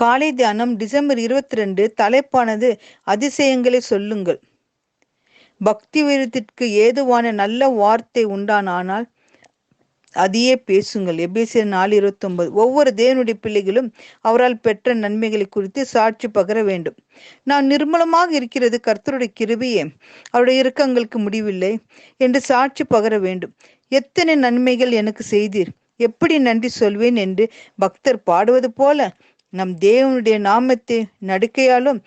காலை தியானம் டிசம்பர் இருபத்தி ரெண்டு தலைப்பானது அதிசயங்களை சொல்லுங்கள். பக்தி விருத்திற்கு ஏதுவான நல்ல வார்த்தை உண்டானால் அதையே பேசுங்கள். எபேசியர் நாலு இருபத்தி ஒன்பது ஒவ்வொரு தேவனுடைய பிள்ளைகளும் அவரால் பெற்ற நன்மைகளை குறித்து சாட்சி பகர வேண்டும். நான் நிர்மலமாக இருக்கிறது கர்த்தருடைய கிருபியே. அவருடைய இறக்கங்களுக்கு முடிவில்லை என்று சாட்சி பகர வேண்டும். எத்தனை நன்மைகள் எனக்கு செய்தீர். எப்படி நன்றி சொல்வேன் என்று பக்தர் பாடுவது போல நம் தேவனுடைய நாமத்தை நடுக்கையாலும்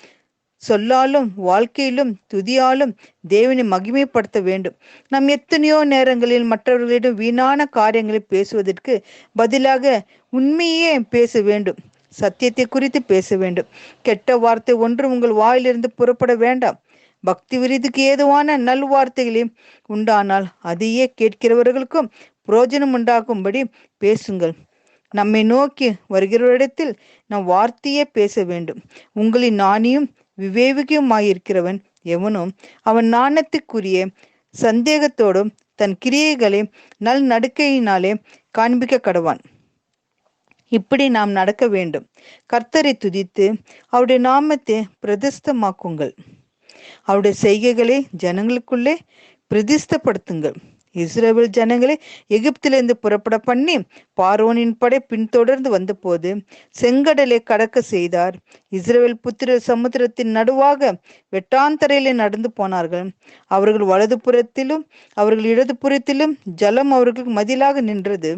சொல்லாலும் வாழ்க்கையிலும் துதியாலும் தேவனை மகிமைப்படுத்த வேண்டும். நாம் எத்தனையோ நேரங்களில் மற்றவர்களிடம் வீணான காரியங்களை பேசுவதற்கு பதிலாக உண்மையே பேச வேண்டும். சத்தியத்தை குறித்து பேச வேண்டும். கெட்ட வார்த்தை ஒன்று உங்கள் வாயிலிருந்து புறப்பட வேண்டாம். பக்தி விருதுக்கு ஏதுவான நல்வார்த்தைகளே உண்டானால் அதையே கேட்கிறவர்களுக்கும் புரோஜனம் உண்டாகும்படி பேசுங்கள். நம்மை நோக்கி வருகிறவரிடத்தில் நாம் வார்த்தையே பேச வேண்டும். உங்களின் நாணியும் விவேகியுமாயிருக்கிறவன் எவனும் அவன் நாணத்துக்குரிய சந்தேகத்தோடும் தன் கிரியைகளை நல் நடுக்கையினாலே காண்பிக்க கடவான் இப்படி நாம் நடக்க வேண்டும். கர்த்தரை துதித்து அவருடைய நாமத்தை பிரதிஸ்தமாக்குங்கள் அவருடைய செய்கைகளை ஜனங்களுக்குள்ளே பிரதிஸ்தப்படுத்துங்கள் இஸ்ரேல் ஜனங்களை எகிப்திலிருந்து புறப்பட பண்ணி பார்வோனின் படை பின்தொடர்ந்து வந்தபோது செங்கடலை கடக்க செய்தார். இஸ்ரேல் புத்திர சமுத்திரத்தின் நடுவாக வெட்டாந்தரையிலே நடந்து போனார்கள். அவர்கள் வலது புறத்திலும் அவர்கள் இடது புறத்திலும் ஜலம் அவர்களுக்கு மதிலாக நின்றது.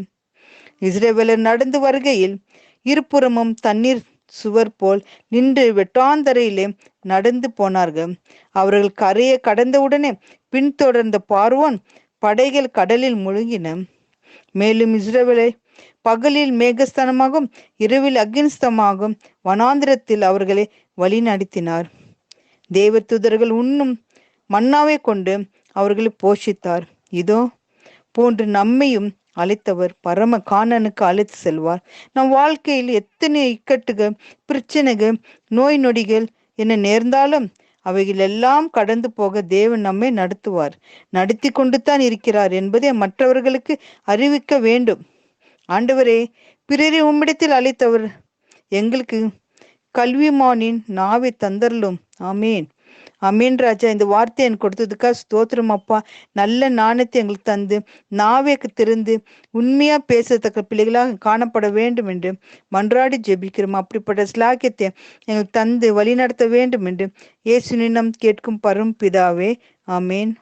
இஸ்ரேவேலர் நடந்து வருகையில் இருபுறமும் தண்ணீர் சுவர் போல் நின்று வெட்டாந்தரையிலே நடந்து போனார்கள். அவர்கள் கரையை கடந்தவுடனே பின்தொடர்ந்த பார்வோன் படைகள் கடலில் முழுகின. மேலும் இஸ்ரவேலை பகலில் மேகஸ்தானமாகும் இரவில் அக்னிஸ்தமாகும் வனாந்திரத்தில் அவர்களை வழி நடத்தினார் தேவ தூதர்கள் உண்ணும் மன்னாவை கொண்டு அவர்களை போஷித்தார். இதோ போன்று நம்மையும் அழைத்தவர் பரம காணனுக்கு அழைத்து செல்வார். நம் வாழ்க்கையில் எத்தனை இக்கட்டுகள் பிரச்சனைகள் நோய் நொடிகள் என்ன நேர்ந்தாலும் அவைகள் எல்லாம் கடந்து போக தேவன் நம்மை நடத்துவார். நடத்தி கொண்டு தான் இருக்கிறார் என்பதை மற்றவர்களுக்கு அறிவிக்க வேண்டும். ஆண்டவரே பிறரை உம்மிடத்தில் அழைத்தவர் எங்களுக்கு கல்விமானின் நாவை தந்தரலும் ஆமேன். அமீன் ராஜா இந்த வார்த்தை எனக்கு கொடுத்ததுக்கா ஸ்தோத்திரம் அப்பா. நல்ல நாணத்தை எங்களுக்கு தந்து நாவேக்கு திறந்து உண்மையா பேசத்தக்க பிள்ளைகளாக காணப்பட வேண்டும் என்று மன்றாடி ஜெபிக்கிறோம். அப்படிப்பட்ட ஸ்லாக்கியத்தை எங்களுக்கு தந்து வழிநடத்த வேண்டும் என்று இயேசுனினம் கேட்கும் பரும் பிதாவே அமீன்